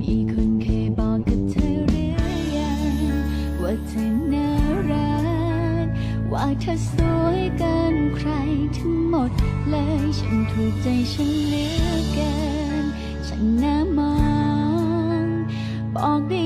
มีคนเคยบอกกับเธอหรือยว่าเธอน่ารัก ว่าเธอสวยเกินใครทั้งหมดเลย ฉันถูกใจฉันเหลือเกิน ฉันน่ามอง บอกได้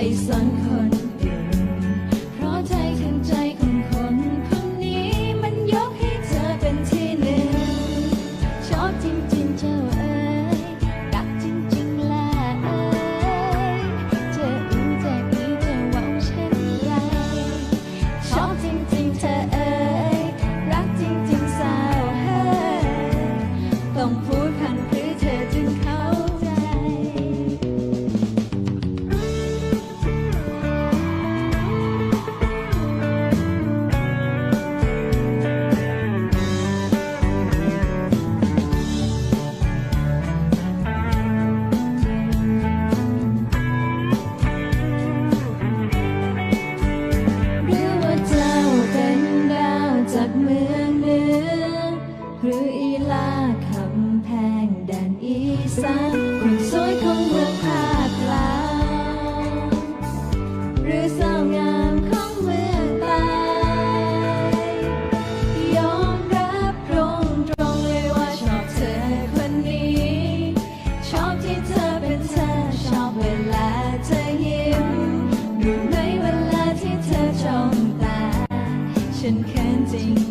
face uncut. ลาคำแพงแดนอีสานคนสวยของเมืองภาคกลางหรือสางามของเมืองไกยอมรับตรงตเลยว่าชอบเธอคนนี้ ชอบที่เธอเป็นเธอ ชอบเวลาเธอยิ้มดูไหมเวลาที่เธอจ้องตา ฉันแค้นจริง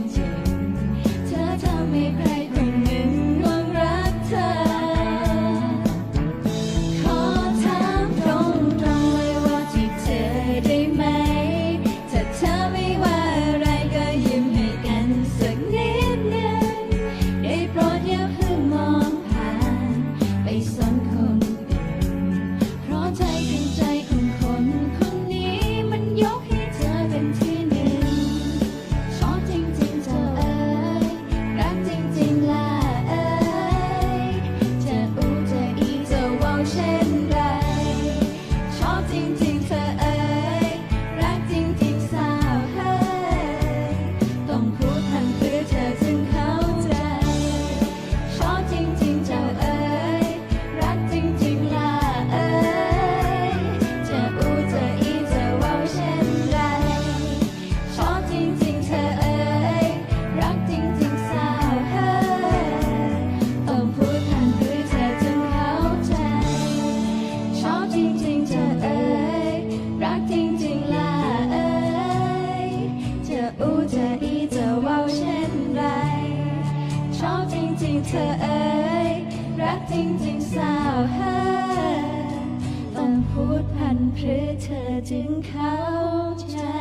จริงจริงสาวเฮต้องพูดพันเพื่อเธอจึงเข้าใจ